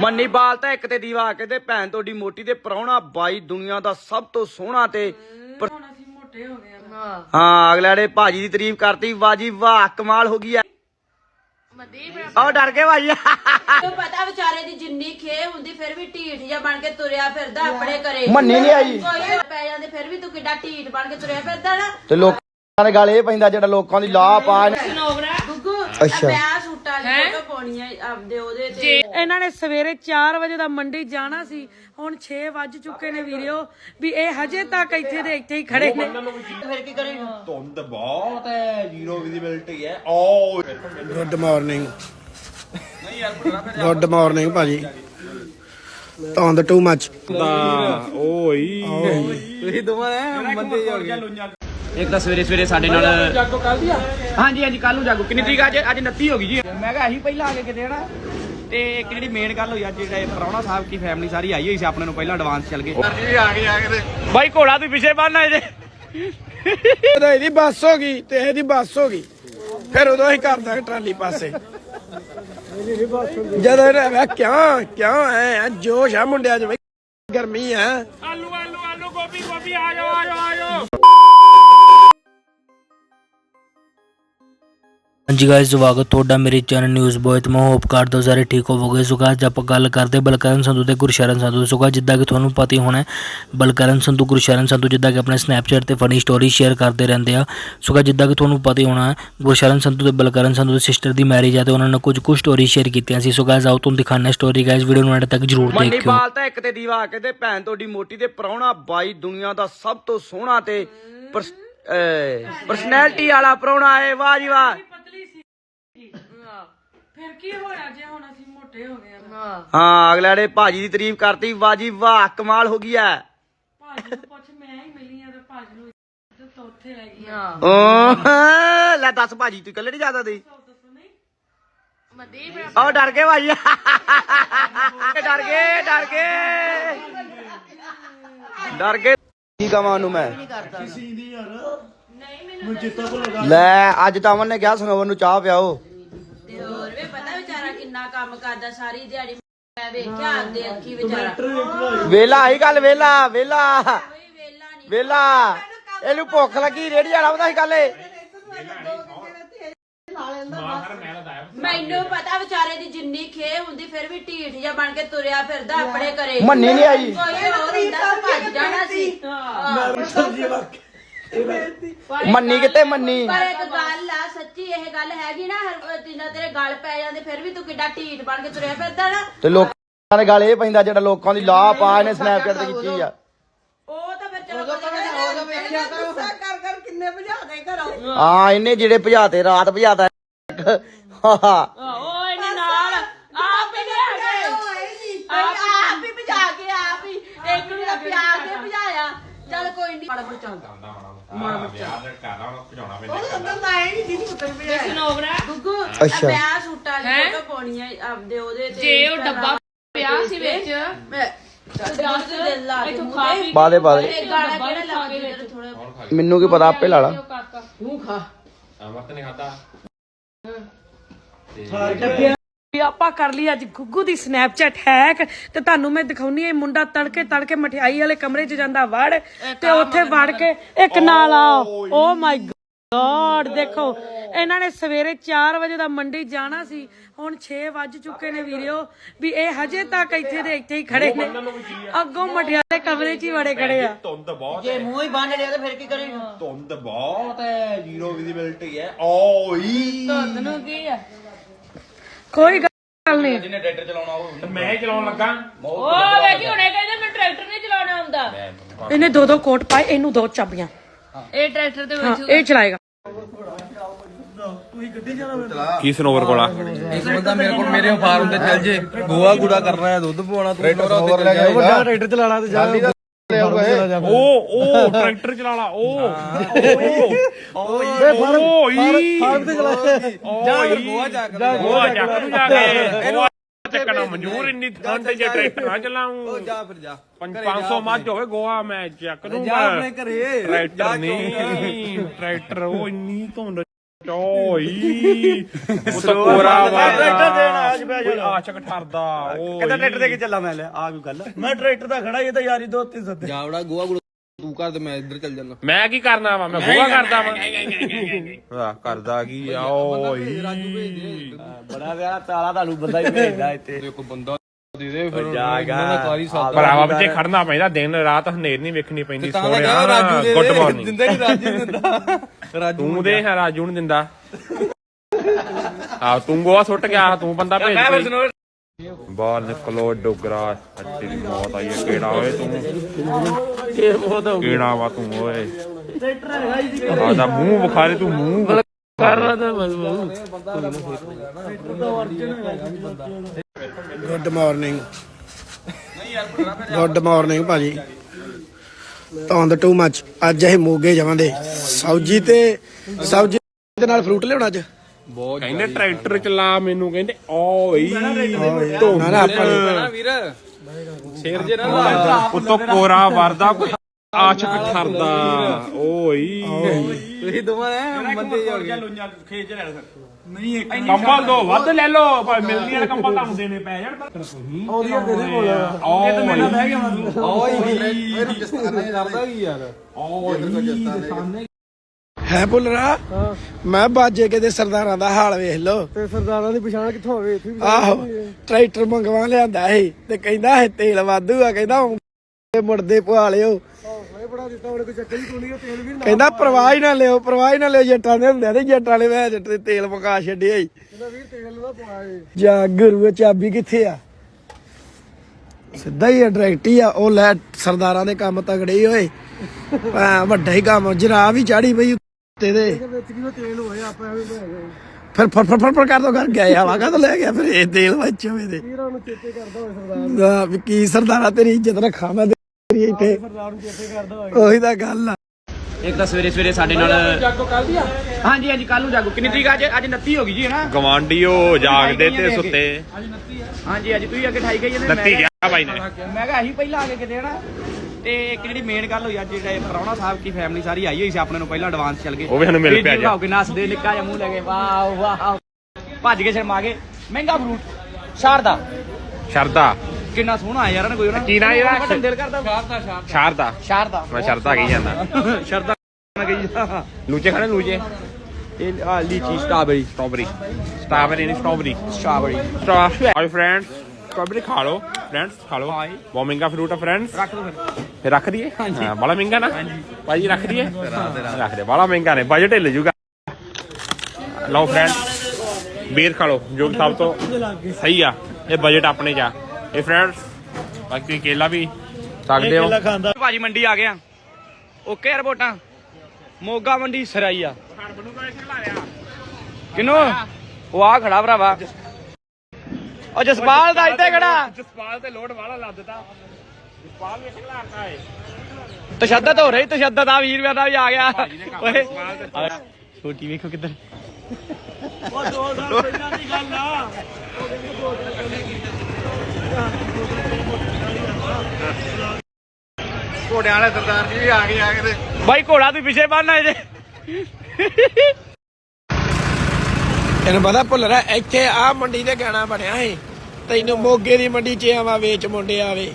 ਮੰਨੀ ਬਾਲ ਤਾਂ ਇੱਕ ਤੇ ਦੀਵਾ ਕਹਿੰਦੇ ਭੈਣ ਤੁਹਾਡੀ ਮੋਟੀ ਤੇ ਪ੍ਰਾਹੁਣਾ ਬਾਈ ਦੁਨੀਆ ਦਾ ਸਭ ਤੋਂ ਸੋਹਣਾ ਤੇ ਪਰ- ਹਾਂ ਅਗਲੇ ਭਾਜੀ ਦੀ ਤਾਰੀਫ ਕਰਤੀ ਵਾਜੀ ਵਾਹ ਕਮਾਲ ਹੋ ਗਈ ਆ। ਉਹ ਡਰ ਗਏ ਭਾਜੀ। ਤੈਨੂੰ ਪਤਾ ਵਿਚਾਰੇ ਦੀ ਜਿੰਨੀ ਖੇ ਹੁੰਦੀ ਫਿਰ ਵੀ ਢੀਠ ਜਿਹਾ ਬਣ ਕੇ ਤੁਰਿਆ ਫਿਰਦਾ ਆਪਣੇ ਘਰੇ। ਮੰਨੀ ਨਹੀਂ ਆਈ। ਕੋਈ ਪੈ ਜਾਂਦੇ ਫਿਰ ਵੀ ਤੂੰ ਕਿੱਡਾ ਢੀਠ ਬਣ ਕੇ ਤੁਰਿਆ ਫਿਰਦਾ ਨਾ। ਤੇ ਲੋਕਾਂ ਦੇ ਗੱਲ ਇਹ ਪੈਂਦਾ ਜਿਹੜਾ ਲੋਕਾਂ ਦੀ ਲਾਹ ਪਾ ਨੇ। ਗੁੱਗੂ ਅੱਛਾ। ਮੈਂ ਸੂਟਾਂ ਦੀ ਫੋਟੋ ਪਾਉਣੀ ਆ ਆਪਦੇ ਤੇ ਇਹਨਾਂ ਨੇ ਸਵੇਰੇ 4 ਵਜੇ ਦਾ ਮੰਡੀ ਜਾਣਾ ਸੀ ਹੁਣ 6 ਵੱਜ ਚੁੱਕੇ ਨੇ ਵੀਰਿਓ ਵੀ ਇਹ ਹਜੇ ਤੱਕ ਇੱਥੇ ਦੇ ਇੱਥੇ ਹੀ ਖੜੇ ਨੇ। ਫਿਰ ਕੀ ਕਰੇਗਾ ਧੁੰਦ ਬਹੁਤ ਹੈ ਜ਼ੀਰੋ ਵਿਜ਼ਿਬਿਲਟੀ ਹੈ। Oh good morning good morning ਭਾਜੀ। ਧੁੰਦ ਟੂ ਮੱਚ ਓਈ ਇੱਕ ਤਾਂ। ਸਵੇਰੇ ਸਵੇਰੇ ਸਾਡੇ ਨਾਲ ਜਾਗੋ ਕੱਲ ਦੀ ਆ? ਹਾਂਜੀ ਹਾਂਜੀ ਕੱਲ ਨੂੰ ਜਾਗੋ। ਕਿੰਨੀ ਤਰੀਕ ਆ? ਅੱਜ? ਅੱਜ 29 ਹੋ ਗਈ ਜੀ। ਮੈਂ ਕਿਹਾ ਅਸੀਂ ਪਹਿਲਾਂ ਆ ਕੇ ਕਿਤੇ ਹਨਾ ਤੇ ਇੱਕ ਜਿਹੜੀ ਮੇਨ ਗੱਲ ਹੋਈ ਅੱਜ ਜਿਹੜਾ ਪ੍ਰਾਹੁਣਾ ਸਾਹਿਬ ਕੀ ਫੈਮਿਲੀ ਸਾਰੀ ਆਈ ਹੋਈ ਸੀ ਆਪਣੇ ਨੂੰ ਪਹਿਲਾਂ ਐਡਵਾਂਸ ਚੱਲ ਗਏ। ਆ ਗਏ ਆ ਗਏ ਬਾਈ ਘੋੜਾ ਤੂੰ ਪਿੱਛੇ ਬੰਨ ਆਏ ਜਦੋਂ ਇਹਦੀ ਬੱਸ ਹੋ ਗਈ ਤੇ ਇਹਦੀ ਬੱਸ ਹੋ ਗਈ ਫਿਰ ਉਦੋਂ ਹੀ ਕਰਦਾ ਟਰਾਲੀ ਪਾਸੇ। ਜਦੋਂ ਇਹਨੇ ਵੇ ਕਿਉਂ ਕਿਉਂ ਐ ਜੋਸ਼ ਆ ਮੁੰਡਿਆਂ 'ਚ ਬਈ ਗਰਮੀ ਆ। ਆਲੂ ਆਲੂ ਆਲੂ ਗੋਭੀ ਗੋਭੀ ਆ ਜਾਓ ਆ ਜਾਓ ਆ ਜਾਓ। ਹਾਂਜੀ ਗਾਇਸ ਸਵਾਗਤ ਤੁਹਾਡਾ ਮੇਰੇ ਚੈਨਲ ਨਿਊਜ਼ ਬੋਏ ਤੇ ਮੈਂ ਹੋਪ ਕਰਦਾ ਹਾਂ ਸਾਰੇ ਠੀਕ ਹੋਵੋਗੇ। ਸੋ guys, ਆਪਾਂ ਗੱਲ ਕਰਦੇ ਬਲਕਰਨ ਸੰਧੂ ਤੇ ਗੁਰਸ਼ਰਨ ਸੰਧੂ ਸੋ guys, ਜਿੱਦਾਂ ਕਿ ਤੁਹਾਨੂੰ ਪਤਾ ਹੀ ਹੋਣਾ ਹੈ, ਬਲਕਰਨ ਸੰਧੂ ਗੁਰਸ਼ਰਨ ਸੰਧੂ ਜਿੱਦਾਂ ਕਿ ਆਪਣੇ ਸਨੈਪਚੈਟ ਤੇ ਫਨੀ ਸਟੋਰੀ ਸ਼ੇਅਰ ਕਰਦੇ ਰਹਿੰਦੇ ਆ। ਸੋ guys, ਜਿੱਦਾਂ ਕਿ ਤੁਹਾਨੂੰ ਪਤਾ ਹੀ ਹੋਣਾ ਗੁਰਸ਼ਰਨ ਸੰਧੂ ਤੇ ਬਲਕਰਨ ਸੰਧੂ ਦੀ ਸਿਸਟਰ ਦੀ ਮੈਰਿਜ ਹੈ ਤੇ ਉਹਨਾਂ ਨੇ ਕੁਝ ਕੁ ਸਟੋਰੀ ਸ਼ੇਅਰ ਕੀਤੀਆਂ ਸੀ। ਸੋ ਗਾਇਸ ਆਓ ਤੁਹਾਨੂੰ ਦਿਖਾਉਂਦੇ ਸਟੋਰੀ ਗਾਇਸ ਵੀਡੀਓ ਨੂੰ ਐਂਡ ਤੱਕ ਜਰੂਰ ਮੰਨੀ ਦੇਖਿਓ। ਬਾਲ ਤਾਂ ਇੱਕ ਤੇ ਦੀਵਾ ਕਹਿੰਦੇ ਭੈਣ ਤੁਹਾਡੀ ਮੋਟੀ ਤੇ ਪ੍ਰਾਹੁਣਾ ਬਾਈ ਦੁਨੀਆ ਦਾ ਸਭ ਤੋਂ ਸੋਹਣਾ ਤੇ ਪਰਸਨੈਲਿਟੀ ਵਾਲਾ ਪ੍ਰਾਹੁਣਾ ਏ ਵਾਹ ਜੀ ਵਾਹ। ਫਿਰ ਕੀ ਹੋਇਆ ਜੇ ਹੁਣ ਅਸੀਂ ਮੋਟੇ ਹੋ ਗਏ ਆ? ਹਾਂ ਅਗਲੇ ਨੇ ਭਾਜੀ ਦੀ ਤਾਰੀਫ ਕਰਤੀ। ਵਾਜੀ ਵਾਹ ਕਮਾਲ ਹੋ ਗਈ ਆ ਭਾਜੀ ਨੂੰ ਪੁੱਛ ਮੈਂ ਹੀ ਮਿਲੀ ਆ ਤੇ ਭਾਜੀ ਨੂੰ ਤਾਂ ਉੱਥੇ ਰਹਿ ਗਈ ਆ। ਓ ਲੈ ਦੱਸ ਭਾਜੀ ਤੂੰ ਇਕੱਲੇ ਨਹੀਂ। ਜ਼ਿਆਦਾ ਦੇ ਉਹ ਡਰ ਗਏ ਭਾਜੀ। ਡਰ ਗਏ ਡਰ ਗਏ। ਡਰ ਗਏ। ਕੀ ਕਵਾਂ ਉਹਨੂੰ ਮੈਂ? ਲੈ ਅੱਜ ਤਾਂ ਅਮਨ ਨੇ ਕਿਹਾ ਸੁਣਾਵਨ ਨੂੰ ਚਾਹ ਪਿਆਓ। ਕੰਮ ਕਰਦਾ ਸਾਰੀ ਦਿਹਾੜੀ ਮੈਂ ਵੇਖਿਆ ਆਪਦੇ ਅੱਖੀ ਵਿਚਾਰਾ। ਵੇਲਾ ਹੀ। ਗੱਲ ਵੇਲਾ ਵੇਲਾ ਕੋਈ ਵੇਲਾ ਨਹੀਂ ਵੇਲਾ। ਇਹਨੂੰ ਭੁੱਖ ਲੱਗੀ ਰੇੜੀ ਵਾਲਾ ਆਉਂਦਾ ਸੀ ਕੱਲੇ ਮੈਨੂੰ ਪਤਾ ਵਿਚਾਰੇ ਦੀ ਜਿੰਨੀ ਖੇ ਹੁੰਦੀ ਫਿਰ ਵੀ ਢੀਠ ਜਿਹਾ ਬਣ ਕੇ ਤੁਰਿਆ ਫਿਰਦਾ ਆਪਣੇ ਘਰੇ। ਮੰਨੀ ਨਹੀਂ ਆਈ। ਕੋਈ ਹੋਰ ਹੁੰਦਾ ਤਾਂ ਭੱਜ ਜਾਣਾ ਸੀ। ਮੰਨੀ ਕਿਤੇ ਮੰਨੀ। ਪਰ ਇੱਕ ਗੱਲ ਆ ਸੱਚੀ ਇਹ ਗੱਲ ਹੈਗੀ ਨਾ ਹਰ ਦਿਨਾਂ ਤੇਰੇ ਗੱਲ ਪੈ ਜਾਂਦੇ ਫਿਰ ਵੀ ਤੂੰ ਕਿੱਡਾ ਢੀਠ ਬਣ ਕੇ ਤੁਰਿਆ ਫਿਰਦਾ ਨਾ। ਤੇ ਲੋਕਾਂ ਦੇ ਗੱਲ ਇਹ ਪੈਂਦਾ ਜਿਹੜਾ ਲੋਕਾਂ ਦੀ ਲਾਹ ਪਾ ਇਹਨੇ ਸਨੈਪਚੈਟ ਤੇ ਕੀਤੀ ਆ। ਉਹ ਤਾਂ ਫਿਰ ਚਲੋ ਵੇਖਿਆ ਕਰੋ ਕਰ ਕਰ ਕਿੰਨੇ ਭਜਾਦੇ ਘਰੋਂ। ਹਾਂ ਇਹਨੇ ਜਿਹੜੇ ਭਜਾਤੇ ਰਾਤ ਭਜਾਤਾ ਨਾਲ ਆਪ ਹੀ ਲੈ ਗਏ ਆਪ ਹੀ ਭਜਾ ਕੇ ਆਪ ਹੀ ਇੱਕ ਨੂੰ ਤਾਂ ਪਿਆ ਕੇ ਭਜਾਇਆ ਚੱਲ ਕੋਈ ਨਹੀਂ ਮਾੜਾ ਮੋਟਾ ਵਿਆਹ ਦਾ ਘਰ ਹੁਣ ਭਜਾਉਣਾ ਪੈਂਦਾ ਗੁੱਗੂ ਅੱਛਾ। ਮੈਂ ਸੂਟਾਂ ਦੀ ਫੋਟੋ ਪਾਉਣੀ ਆ ਆਪਦੇ ਉਹਦੇ ਤੇ ਜੇ ਉਹ ਡੱਬਾ ਪਿਆ ਸੀ ਵਿੱਚ। ਦੱਸ ਦਿਲ ਲਾ ਕੇ ਮੂੰਹ ਤੇ। ਪਾ ਦੇ ਪਾ ਦੇ। ਇਹ ਗਾਣਾ ਕਿਹੜਾ ਲੱਗਦਾ ਤੇਰੇ ਥੋੜਾ ਮੈਨੂੰ ਕੀ ਪਤਾ ਆਪੇ ਲਾ ਲਾ। ਮੂੰਹ ਖਾ। ਅਮਰਤ ਨੇ ਖਾਦਾ ਵੀ ਆਪਾਂ ਕਰ ਲਈ ਅੱਜ ਗੁੱਗੂ ਦੀ ਸਨੈਪਚੈਟ ਹੈਕ ਤੇ ਤੁਹਾਨੂੰ ਮੈਂ ਦਿਖਾਉਣੀ ਇਹ ਮੁੰਡਾ ਤੜਕੇ ਤੜਕੇ ਮਠਿਆਈ ਵਾਲੇ ਕਮਰੇ 'ਚ ਜਾਂਦਾ ਵੜ ਤੇ ਉੱਥੇ ਵੜ ਕੇ ਇੱਕ ਨਾਲ ਆ ਓ ਮਾਈ ਗॉड ਦੇਖੋ ਇਹਨਾਂ ਨੇ ਸਵੇਰੇ 4 ਵਜੇ ਦਾ ਮੰਡੀ ਜਾਣਾ ਸੀ ਹੁਣ 6 ਵੱਜ ਚੁੱਕੇ ਨੇ ਵੀਰਿਓ ਵੀ ਇਹ ਹਜੇ ਤੱਕ ਇੱਥੇ ਦੇ ਇੱਥੇ ਹੀ ਖੜੇ ਨੇ। ਅੱਗੋਂ ਮਠਿਆਈ ਦੇ ਕਮਰੇ 'ਚ ਹੀ ਵੜੇ ਖੜੇ ਆ। ਧੁੰਦ ਬਹੁਤ ਜੇ ਮੂੰਹ ਹੀ ਬੰਨ ਲਿਆ ਤਾਂ ਫਿਰ ਕੀ ਕਰੇਗਾ ਧੁੰਦ ਬਹੁਤ ਹੈ ਜ਼ੀਰੋ ਵਿਜ਼ਿਬਿਲਟੀ ਹੈ। ਓਈ ਤੁਹਾਨੂੰ ਕੀ ਆ? ਕੋਈ ਗੱਲ ਨਹੀਂ। ਜਿਹਨੇ ਟਰੈਕਟਰ ਚਲਾਉਣਾ ਉਹ ਮੈਂ ਹੀ ਚਲਾਉਣ ਲੱਗਾ। ਉਹ ਵੇਖੀ ਹੁਣੇ ਕਹਿੰਦੇ ਮੈਂ ਟਰੈਕਟਰ ਨਹੀਂ ਚਲਾਉਣਾ ਹੁੰਦਾ ਇਹਨੇ ਦੋ ਦੋ ਕੋਟ ਪਾਏ ਇਹਨੂੰ ਦੋ ਚਾਬੀਆਂ। ਇਹ ਟਰੈਕਟਰ ਤੇ ਹਾਂ ਇਹ ਚਲਾਏਗਾ। ਕੀ ਸਨੋਵਰ ਕੋਲਾ ਇਸ ਬੰਦਾ ਮੇਰੇ ਕੋਲ ਮੇਰੇ ਫਾਰਮ ਤੇ ਚੱਲ ਜੇ। ਗੋਆ ਗੂੜਾ ਕਰਨਾ ਹੈ ਦੁੱਧ ਪਵਾਉਣਾ ਤੂੰ ਟਰੈਕਟਰ ਚਲਾ ਲਾ ਤੇ ਜਾ। ਉਹ ਉਹ ਟਰੈਕਟਰ ਚਲਾ ਲਾ। ਉਹ ਉਹ ਫਾਰਮ ਤੇ ਚਲਾ ਓਈ ਗੋਆ ਜਾ ਕੇ ਗੋਆ ਜਾ ਕੇ ਜਾ ਕੇ ਚੱਕਣਾ ਮਨਜ਼ੂਰ ਇੰਨੀ ਠੰਡ ਚ ਟਰੈਕਟਰ ਨਾ ਚਲਾਉਂ ਜਾ ਫਿਰ ਜਾ। 500 ਮੱਝ ਹੋਵੇ ਗੋਆ ਮੈਂ ਚੱਕ ਜਾ ਦੂੰਗਾ ਆਪਣੇ ਘਰੇ। ਟਰੈਕਟਰ ਨਹੀਂ ਟਰੈਕਟਰ ਉਹ ਇੰਨੀ ਧੁੰਦ ਓਈ ਉਹ ਤਾਂ ਕੋਰਾ ਵਾ ਟਰੈਕਟਰ ਦੇਣ ਆਇਆ ਸਪੈਸ਼ਲ। ਓਏ ਆਸ਼ਕ ਠਰਦਾ ਓ ਕਹਿੰਦਾ ਟਰੈਕਟਰ ਦੇ ਕੇ ਚੱਲਾ ਮੈਂ ਲੈ ਆ ਕੋਈ ਗੱਲ ਮੈਂ ਟਰੈਕਟਰ ਦਾ ਖੜਾ ਇਹ ਤਾਂ ਯਾਰੀ ਦੋ ਤਿੰਨ ਸੱਤੇ। ਜਾਵੜਾ ਗੋਆ ਗੁੜਾ ਤੂੰ ਕਰ ਤੇ ਮੈਂ ਇੱਧਰ ਚੱਲ ਜਾਣਾ ਮੈਂ ਕੀ ਕਰਨਾ ਵਾ? ਮੈਂ ਗੋਆ ਕਰਦਾ ਵਾ। ਕਰਦਾ ਕੀ ਆ ਓਈ ਬੜਾ ਵਿਆਹ ਤਾਲਾ ਤੁਹਾਨੂੰ ਬੰਦਾ ਹੀ ਭੇਜਦਾ ਇੱਥੇ। ਇੱਕ ਬੰਦਾ ਦੇ ਦੇ ਫਿਰ ਜਾਗਾ। ਉਹਨਾਂ ਦਾ ਕਾਰੀ ਸਾਥ ਭਰਾਵਾ ਵਿੱਚ ਖੜਨਾ ਪੈਂਦਾ ਦਿਨ ਰਾਤ ਹਨੇਰ ਨਹੀਂ ਵੇਖਣੀ ਪੈਂਦੀ ਤਾਂ ਮੈਂ ਕਿਹਾ ਰਾਜੂ ਸੋਹਣਿਆ ਦੇ ਗੁੱਡ ਦੇ ਮਾਰਨਿੰਗ। ਦਿੰਦਾ ਨਹੀਂ ਰਾਜੂ ਨੂੰ ਦਿੰਦਾ। ਰਾਜੂ ਤੂੰ ਦੇ ਹੈ ਰਾਜੂ ਨੂੰ ਦਿੰਦਾ। ਆ ਤੂੰ ਗੋਆ ਸੁੱਟ ਗਿਆ ਤੂੰ ਬੰਦਾ ਭੇਜ ਮੈਂ ਕੋਈ। ਫਿਰ ਸੁਣੋ ਬਾਹਰ ਨਿਕਲੋ ਡੋਗਰਾ ਅੱਟੀ ਦੀ ਮੌਤ ਆਈ ਹੈ। ਕਿਹੜਾ ਓਏ ਤੂੰ? ਇਹ ਬਹੁਤ ਹੋ ਕਿਹੜਾ ਵਾ ਤੂੰ ਓਏ? ਆਦਾ ਮੂੰਹ ਵਿਖਾ ਦੇ ਤੂੰ ਮੂੰਹ ਕਰ ਰਹਾ ਤਾਂ ਮਜ਼ਮੂਨ ਗੁੱਡ ਮਾਰਨਿੰਗ ਗੁੱਡ ਮਾਰਨਿੰਗ ਭਾਜੀ। ਧੁੰਦ ਟੂ ਮੱਚ ਅੱਜ ਅਸੀਂ ਮੋਗੇ ਜਾਵਾਂਗੇ। ਸਬਜੀ ਤੇ ਸਬਜੀ ਦੇ ਨਾਲ ਫਰੂਟ ਲਿਆਉਣਾ ਅੱਜ। ਕਹਿੰਦੇ ਟਰੈਕਟਰ ਚਲਾ ਮੈਨੂੰ ਕਹਿੰਦੇ ਓਏ ਨਾ ਨਾ ਆਪਾਂ ਨੂੰ ਵੀਰ। ਸ਼ੇਰ ਜੇ ਨਾ ਉਤੋਂ ਕੋਰਾ ਵਰਦਾ ਕੋਈ ਆਸ਼ਕ ਠਰਦਾ ਓਏ। ਤੁਸੀਂ ਦੋਵਾਂ ਨੇ ਮੰਦੇ ਜਾ ਖੇਚ ਲੈ ਨਹੀਂ ਇੱਕ ਕੰਬਲ ਦੋ ਵੱਧ ਲੈ ਲਓ ਪਰ ਮਿਲਣੀ ਵਾਲੇ ਕੰਬਲ ਤੁਹਾਨੂੰ ਦੇਣੇ ਪੈ ਜਾਣ ਆਉਂਦੀ ਦੇ ਦੇ ਕੋਲ। ਇਹ ਤਾਂ ਮੈਨੂੰ ਬਹਿ ਗਿਆ ਮਤਲਬ। ਓਏ। ਰਜਸਤਾਨ ਕਰਦਾ ਕੀ ਯਾਰ। ਹੈ ਪੁੱਲਰਾ ਮੈਂ ਬਾਜੇ ਕੇ ਦੇ ਸਰਦਾਰਾਂ ਦਾ ਹਾਲ ਵੇਖ ਲੋ ਤੇ ਸਰਦਾਰਾਂ ਦੀ ਪਛਾਣ ਕਿੱਥੋਂ ਹੋਵੇ? ਇੱਥੇ ਵੀ ਆਹੋ ਟਰੈਕਟਰ ਮੰਗਵਾ ਲਿਆਂਦਾ ਸੀ ਤੇ ਕਹਿੰਦਾ ਇਹ ਤੇਲ ਵਾਧੂ ਆ ਕਹਿੰਦਾ ਮੁੜਦੇ ਪਵਾ ਲਿਓ ਹੌਸਲਾ ਬੜਾ ਦਿੱਤਾ ਉਹਨੇ ਕੋਈ ਚੱਕਰ ਹੀ ਕੋਈ ਨਹੀਂ ਤੇਲ ਵੀ ਨਾ ਕਹਿੰਦਾ ਪ੍ਰਵਾਹ ਹੀ ਨਾ ਲਿਓ ਪ੍ਰਵਾਹ ਹੀ ਨਾ ਲਿਓ ਜੱਟਾਂ ਦੇ ਹੁੰਦੇ ਆ ਤੇ ਜੱਟਾਂ ਵਾਲੇ ਵੇ ਜੱਟ ਦੇ ਤੇਲ ਮੁਕਾ ਛੱਡਿਆ ਈ ਕਹਿੰਦਾ ਵੀਰ ਤੇਲ ਨਾ ਪਵਾਏ ਜਾ ਗੁਰੂ ਚਾਬੀ ਕਿੱਥੇ ਆ? ਸਿੱਧਾ ਹੀ ਡਾਇਰੈਕਟ ਹੀ ਆ ਉਹ ਲੈ ਸਰਦਾਰਾਂ ਦੇ ਕੰਮ ਤਗੜੇ ਹੀ ਹੋਏ ਭਾ ਵੱਡਾ ਹੀ ਕੰਮ ਜਰਾ ਵੀ ਚਾੜੀ ਪਈ ਉੱਤੇ ਦੇ। ਵਿੱਚ ਕੀ ਉਹ ਤੇਲ ਹੋਇਆ ਆਪਾਂ ਐਵੇਂ ਲੈ ਗਏ। ਫਿਰ ਫਰ ਫਰ ਫਰ ਫਰ ਕਰ ਦੋ ਕਰ ਗਿਆ ਹਵਾ ਕਾ ਲੈ ਗਿਆ ਫਿਰ ਇਹ ਤੇਲ ਵਿੱਚ ਹੋਵੇ ਦੇ ਵੀਰਾਂ ਨੂੰ ਚੇਤੇ ਕਰਦਾ ਹੋਵੇ ਸਰਦਾਰ। ਆ ਵੀ ਕੀ ਸਰਦਾਰਾ ਤੇਰੀ ਇੱਜ਼ਤ ਰੱਖਾਂ ਮੈਂ ਤੇਰੀ ਇੱਥੇ। ਨੂੰ ਉਹੀ ਤਾਂ ਗੱਲ ਆ। ਇੱਕ ਤਾਂ ਸਵੇਰੇ ਸਵੇਰੇ ਸਾਡੇ ਨਾਲ ਜਾਗੋ ਕੱਲ ਦੀ ਆ? ਹਾਂਜੀ ਹਾਂਜੀ ਕੱਲ ਨੂੰ ਜਾਗੋ। ਕਿੰਨੀ ਤਰੀਕ ਆ? ਅੱਜ ਅੱਜ 29 ਹੋ ਗਈ ਜੀ ਹੈ ਨਾ? ਗਵਾਂਡੀਓ ਜਾਗਦੇ ਤੇ ਸੁੱਤੇ। ਹਾਂਜੀ ਅੱਜ ਤੁਸੀਂ ਅੱਗੇ ਠਾਈ ਗਈ ਜਾਂਦੇ ਨੱਤੀ ਗਿਆ ਬਾਈ ਨੇ। ਮੈਂ ਕਿਹਾ ਅਸੀਂ ਪਹਿਲਾਂ ਆ ਕੇ ਕਿਤੇ ਹਨਾ ਤੇ ਇੱਕ ਜਿਹੜੀ ਮੇਨ ਗੱਲ ਹੋਈ ਅੱਜ ਜਿਹੜੇ ਪ੍ਰਾਹੁਣਾ ਸਾਹਿਬ ਕੀ ਫੈਮਿਲੀ ਸਾਰੀ ਆਈ ਹੋਈ ਸੀ ਆਪਣੇ ਨੂੰ ਪਹਿਲਾਂ ਐਡਵਾਂਸ ਚੱਲ ਗਏ। ਉਹ ਵੀ ਸਾਨੂੰ ਮਿਲ ਪਿਆ ਵੀਡੀਓ ਕੇ ਨੱਚਦੇ ਨਿੱਕਾ ਜਿਹਾ ਮੂੰਹ ਲੈ ਕੇ ਵਾਹ ਵਾਹ। ਭੱਜ ਕੇ ਸ਼ਰਮਾ ਗਏ ਮਹਿੰਗਾ ਫਰੂਟ ਸ਼ਾਰਦਾ। ਸ਼ਰਦਾ। ਕਿੰਨਾ ਸੋਹਣਾ ਯਾਰ ਨਾ ਕੋਈ ਕੀ ਨਾਂ ਇਹਦਾ? ਦਿਲ ਕਰਦਾ। ਸ਼ਾਰਦਾ ਸ਼ਰਦਾ। ਸ਼ਾਰਦਾ। ਮੈਂ ਸ਼ਰਦਾ ਕਹੀ ਜਾਂਦਾ। ਸ਼ਰਦਾ ਨਾ ਗਈ ਲੂਚੇ ਖਾਣੇ ਲੂਚੇ? ਇਹ ਆ ਲੀਚੀ ਸਟ੍ਰਾਬੇਰੀ। ਸਟ੍ਰਾਬੇਰੀ। ਸਟ੍ਰਾਬੇਰੀ ਨਹੀਂ strawberry. Strawberry. Strawberry hi friends strawberry ਖਾ ਲਓ। ਫਰੈਂਡਸ ਖਾ ਲਓ। ਬਹੁਤ ਮਹਿੰਗਾ ਫਰੂਟ ਆ ਫਰੈਂਡਸ ਰੱਖ ਦੋ ਫਿਰ। ਫਿਰ ਰੱਖ ਦਈਏ? ਹਾਂ ਬੜਾ ਮਹਿੰਗਾ ਨਾ? ਭਾਜੀ ਰੱਖ ਦਈਏ? ਰੱਖ ਦੇ ਬੜਾ ਮਹਿੰਗਾ ਨੇ ਬਜਟ ਹਿੱਲ ਜੂਗਾ। ਲਓ ਫਰੈਂਡ ਬੀਰ ਖਾ ਲਓ ਜੋ ਕਿ ਸਭ ਤੋਂ ਸਹੀ ਆ। ਇਹ ਬਜਟ ਆਪਣੇ ਜਾ ਇਹ ਫਰੈਂਡਸ ਬਾਕੀ ਕੇਲਾ ਵੀ ਸਕਦੇ ਹੋ। ਭਾਜੀ ਮੰਡੀ ਆ ਗਿਆ ਓਕੇ ਰਿਪੋਰਟਾਂ। ਮੋਗਾ ਮੰਡੀ ਸਰਾਈਆ ਕਿਨੂੰ? ਉਹ ਆ ਖੜਾ ਭਰਾਵਾ। ਉਹ ਜਸਪਾਲ ਦਾ ਇੱਥੇ ਖੜਾ। ਜਸਪਾਲ ਤੇ ਲੋਡ ਵਾਲਾ ਲਾ ਦਿੱਤਾ। ਜਸਪਾਲ ਵੀ ਖਿਲਾਰਦਾ ਏ। ਤਸ਼ੱਦਦ ਹੋ ਰਹੀ ਤਸ਼ੱਦਦ ਆ ਵੀਰ ਮੇਰਾ ਵੀ ਆ ਗਿਆ। ਓਏ। ਛੋਟੀ ਵੇਖੋ ਕਿੱਧਰ। ਘੋੜਿਆਂ ਵਾਲੇ ਸਰਦਾਰ ਜੀ ਵੀ ਆ ਗਏ ਆ ਕੇ ਤੇ ਬਾਈ ਘੋੜਾ ਤੂੰ ਪਿੱਛੇ ਬੰਨਣਾ ਇਹਦੇ। ਤੈਨੂੰ ਪਤਾ ਭੁੱਲਰਾ ਇੱਥੇ ਆ ਮੰਡੀ ਤੇ ਗਾਣਾ ਬਣਿਆ ਸੀ। ਤੈਨੂੰ ਮੋਗੇ ਦੀ ਮੰਡੀ 'ਚ ਆਵਾ ਵੇਚ ਮੁੰਡੇ ਆਵੇ।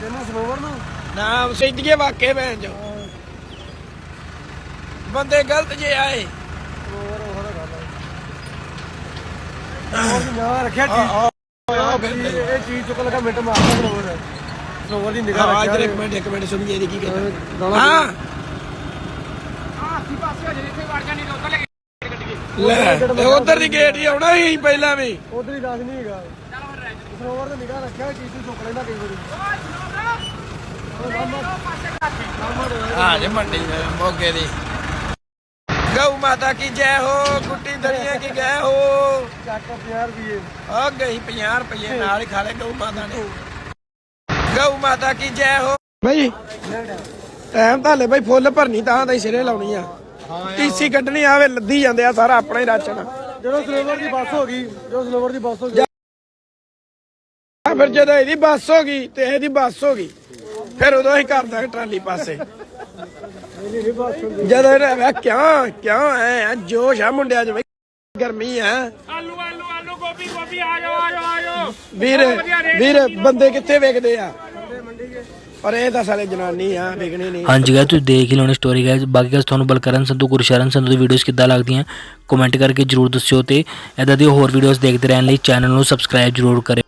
ਤੈਨੂੰ ਸਨੋਵਰ ਨੂੰ? ਨਾ ਸਿੱਧੀਏ ਵਾਕੇ ਭੈਣ ਜੋ। ਬੰਦੇ ਗਲਤ ਜੇ ਆਏ। ਸਨੋਵਰ ਦੀ ਨਿਗਾਹ ਰੱਖਿਆ ਚੀਜ਼। ਇਹ ਚੀਜ਼ ਚੁੱਕ ਲਗਾ ਮਿੰਟ ਮਾਰਦਾ ਸਨੋਵਰ। ਸਨੋਵਰ ਦੀ ਨਿਗਾਹ ਆਵਾਜ਼ ਰੱਖਿਆ ਇੱਕ ਮਿੰਟ ਇੱਕ ਮਿੰਟ ਸੁਣੀਏ ਇਹਦੀ ਕੀ ਕਹਿੰਦਾ। ਗਾਲਾਂ ਹਾਂ। ਲੈ ਤੇ ਉਧਰ ਦੀ ਗੇਟ ਹੀ ਆਉਣਾ ਸੀ ਪਹਿਲਾਂ ਵੀ। ਉਧਰ ਹੀ ਦੱਸ ਨਹੀਂ ਹੈਗਾ। ਸਨੋਵਰ ਦੀ ਨਿਗਾਹ ਰੱਖਿਆ ਚੀਜ਼ ਨੂੰ ਚੁੱਕ ਲੈਂਦਾ ਕਈ ਵਾਰੀ। ਹਾਂ ਜੇ ਮੰਡੀ ਦੇ ਮੋਗੇ ਦੀ। ਗਊ ਮਾਤਾ ਕੀ ਜੈ ਹੋ ਗੁੱਟੀ ਕੀ ਹੋ। ਚੱਕ 50 ਰੁਪਏ ਆ ਗਈ 50 ਰੁਪਏ ਨਾਲ ਹੀ ਖਾ ਲੈ ਗਊ ਮਾਤਾ ਨੇ। ਗਊ ਮਾਤਾ ਕੀ ਜੈ ਹੋ। ਬਈ ਟਾਈਮ ਤਾਂ ਲੈ ਬਈ ਫੁੱਲ ਭਰਨੀ ਤਾਂ ਤਾਂ ਸਿਰੇ ਲਾਉਣੀ ਆ। ਟੀਸੀ ਕੱਢਣੀ ਆਵੇ ਲੱਦੀ ਜਾਂਦੇ ਆ ਸਾਰਾ ਆਪਣਾ ਹੀ ਰਾਸ਼ਨ ਜਦੋਂ ਸਨੋਵਰ ਦੀ ਬੱਸ ਹੋ ਗਈ ਜਦੋਂ ਸਨੋਵਰ ਦੀ ਬੱਸ ਹੋ ਗਈ। ਆ ਫਿਰ ਜਦੋਂ ਇਹਦੀ ਬੱਸ ਹੋ ਗਈ ਤੇ ਇਹਦੀ ਬੱਸ ਹੋ ਗਈ ਫਿਰ ਉਦੋਂ ਹੀ ਕਰ ਦਾਂਗੇ ਟਰਾਲੀ ਪਾਸੇ। ਜਦੋਂ ਇਹਨੇ ਵੇ ਕਿਉਂ ਕਿਉਂ ਐ ਜੋਸ਼ ਆ ਮੁੰਡਿਆਂ 'ਚ ਬਈ ਗਰਮੀ ਆ। ਆਲੂ ਆਲੂ ਆਲੂ ਗੋਭੀ ਗੋਭੀ ਆ ਜਾਓ ਆ ਜਾਓ ਆ ਜਾਓ। ਵੀਰ ਵੀਰ ਬੰਦੇ ਕਿੱਥੇ ਵੇਖਦੇ ਆ? ਪਰ ਇਹ ਤਾਂ ਸਾਲੇ ਜਨਾਨੀ ਆ ਵੇਖਣੀ ਨਹੀਂ। ਹਾਂਜੀ ਗਾਇਸ ਤੁਸੀਂ ਦੇਖ ਹੀ ਲਓਣੀ ਸਟੋਰੀ ਗਾਇਸ ਬਾਕੀ ਗਾਇਸ ਤੁਹਾਨੂੰ ਬਲਕਰਨ ਸੰਧੂ ਗੁਰਸ਼ਰਨ ਸੰਧੂ ਦੀ ਵੀਡੀਓਜ਼ ਕਿੱਦਾਂ ਲੱਗਦੀਆਂ ਕਮੈਂਟ ਕਰਕੇ ਜਰੂਰ ਦੱਸਿਓ ਤੇ ਇਦਾਂ ਦੀ ਹੋਰ ਵੀਡੀਓਜ਼ ਦੇਖਦੇ ਰਹਿਣ ਲਈ ਚੈਨਲ ਨੂੰ ਸਬਸਕ੍ਰਾਈਬ ਜਰੂਰ ਕਰਿਓ।